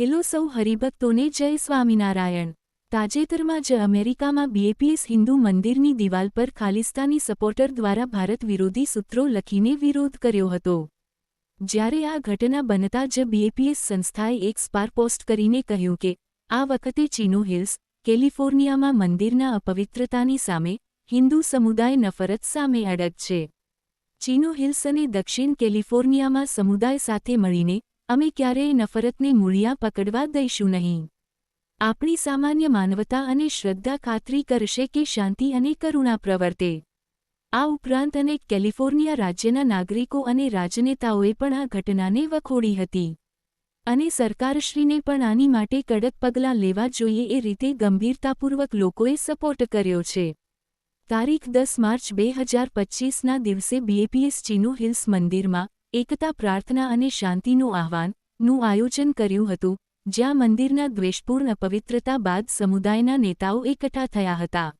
Hello સૌ હરિભક્તોને જય સ્વામિનારાયણ. તાજેતરમાં જ અમેરિકામાં બીએપીએસ હિન્દુ મંદિરની દિવાલ પર ખાલિસ્તાની સપોર્ટર દ્વારા ભારત વિરોધી સૂત્રો લખીને વિરોધ કર્યો હતો. જ્યારે આ ઘટના બનતા જ બીએપીએસ સંસ્થાએ એક સ્પાર પોસ્ટ કરીને કહ્યું કે, આ વખતે ચીનો હિલ્સ, કેલિફોર્નિયામાં મંદિરના અપવિત્રતાની સામે, હિન્દુ સમુદાય નફરત સામે અડગ છે. ચીનો હિલ્સ અને દક્ષિણ કેલિફોર્નિયામાં સમુદાય સાથે મળીને અમે ક્યારેય નફરતને મૂળિયા પકડવા દઈશું નહીં. આપણી સામાન્ય માનવતા અને શ્રદ્ધા ખાતરી કરશે કે શાંતિ અને કરુણા પ્રવર્તે. આ ઉપરાંત અનેક કેલિફોર્નિયા રાજ્યના નાગરિકો અને રાજનેતાઓએ પણ આ ઘટનાને વખોડી હતી. અને સરકારશ્રીને પણ આની માટે કડક પગલાં લેવા જોઈએ એ રીતે ગંભીરતાપૂર્વક લોકોએ સપોર્ટ કર્યો છે. તારીખ દસ માર્ચ બે હજાર પચ્ચીસના દિવસે બીએપીએસ ચીનુ હિલ્સ મંદિરમાં એકતા, પ્રાર્થના અને શાંતિનું આહ્વાનનું આયોજન કર્યું હતું, જ્યાં મંદિરના દ્વેષપૂર્ણ પવિત્રતા બાદ સમુદાયના નેતાઓ એકઠા થયા હતા.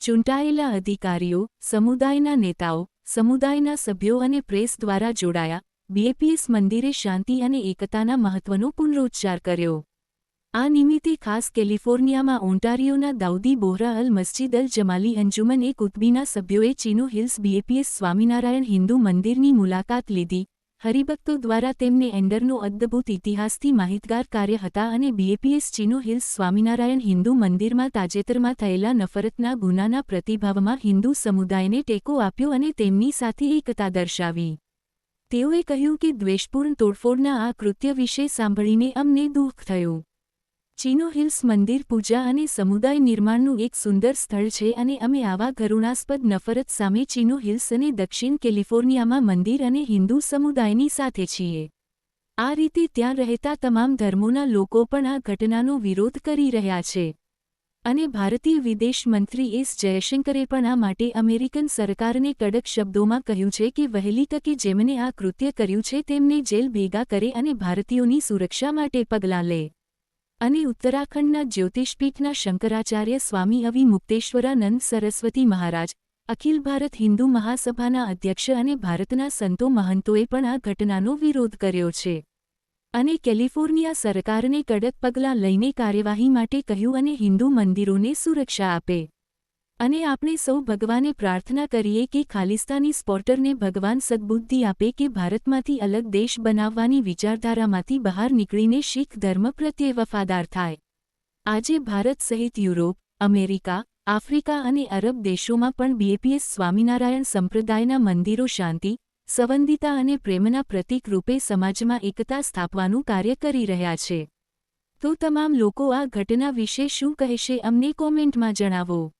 ચૂંટાયેલા અધિકારીઓ, સમુદાયના નેતાઓ, સમુદાયના સભ્યો અને પ્રેસ દ્વારા જોડાયા, બીએપીએસ મંદિરે શાંતિ અને એકતાના મહત્વનો પુનરોચ્ચાર કર્યો. આ નિમિત્તે ખાસ કેલિફોર્નિયામાં ઓન્ટારિયોના દાઉદી બોહરા અલ મસ્જિદ અલ જમાલી અંજુમન એ કુતબીના સભ્યોએ Chino Hills BAPS Swaminarayan Hindu મંદિરની મુલાકાત લીધી. હરિભક્તો દ્વારા તેમને એન્ડરનો અદ્ભુત ઇતિહાસથી માહિતગાર કાર્ય હતા અને BAPS Chino Hills Swaminarayan Hindu મંદિરમાં તાજેતરમાં થયેલા નફરતના ગુનાના પ્રતિભાવમાં હિન્દુ સમુદાયને ટેકો આપ્યો અને તેમની સાથે એકતા દર્શાવી. તેઓએ કહ્યું કે દ્વેષપૂર્ણ તોડફોડના આ કૃત્ય વિશે સાંભળીને અમને દુઃખ થયું. ચીનો હિલ્સ મંદિર પૂજા અને સમુદાય નિર્માણનું એક સુંદર સ્થળ છે અને અમે આવા કરુણાસ્પદ નફરત સામે ચીનો હિલ્સ અને દક્ષિણ કેલિફોર્નિયામાં મંદિર અને હિન્દુ સમુદાયની સાથે છીએ. આ રીતે ત્યાં રહેતા તમામ ધર્મોના લોકો પણ આ ઘટનાનો વિરોધ કરી રહ્યા છે. અને ભારતીય વિદેશ મંત્રી એસ જયશંકરે પણ આ માટે અમેરિકન સરકારને કડક શબ્દોમાં કહ્યું છે કે વહેલી તકે જેમને આ કૃત્ય કર્યું છે તેમને જેલ ભેગા કરે અને ભારતીયોની સુરક્ષા માટે પગલાં લે. અને ઉત્તરાખંડના જ્યોતિષપીઠના શંકરાચાર્ય સ્વામી અવિ મુક્તેશ્વરાનંદ સરસ્વતી મહારાજ, અખિલ ભારત હિન્દુ મહાસભાના અધ્યક્ષ અને ભારતના સંતો મહંતોએ પણ આ ઘટનાનો વિરોધ કર્યો છે. અને કેલિફોર્નિયા સરકારને કડક પગલાં લઈને કાર્યવાહી માટે કહ્યું અને હિન્દુ મંદિરોને સુરક્ષા આપે. અને આપણે સૌ ભગવાને પ્રાર્થના કરીએ કે ખાલિસ્તાની સ્પોર્ટરને ભગવાન સદબુદ્ધિ આપે કે ભારતમાંથી અલગ દેશ બનાવવાની વિચારધારામાંથી બહાર નીકળીને શીખ ધર્મ પ્રત્યે વફાદાર થાય. આજે ભારત સહિત યુરોપ, અમેરિકા, આફ્રિકા અને અરબ દેશોમાં પણ બીએપીએસ સ્વામિનારાયણ સંપ્રદાયના મંદિરો શાંતિ, સંવંદિતા અને પ્રેમના પ્રતીક રૂપે સમાજમાં એકતા સ્થાપવાનું કાર્ય કરી રહ્યા છે. તો તમામ લોકો આ ઘટના વિશે શું કહેશે અમને કોમેન્ટમાં જણાવો.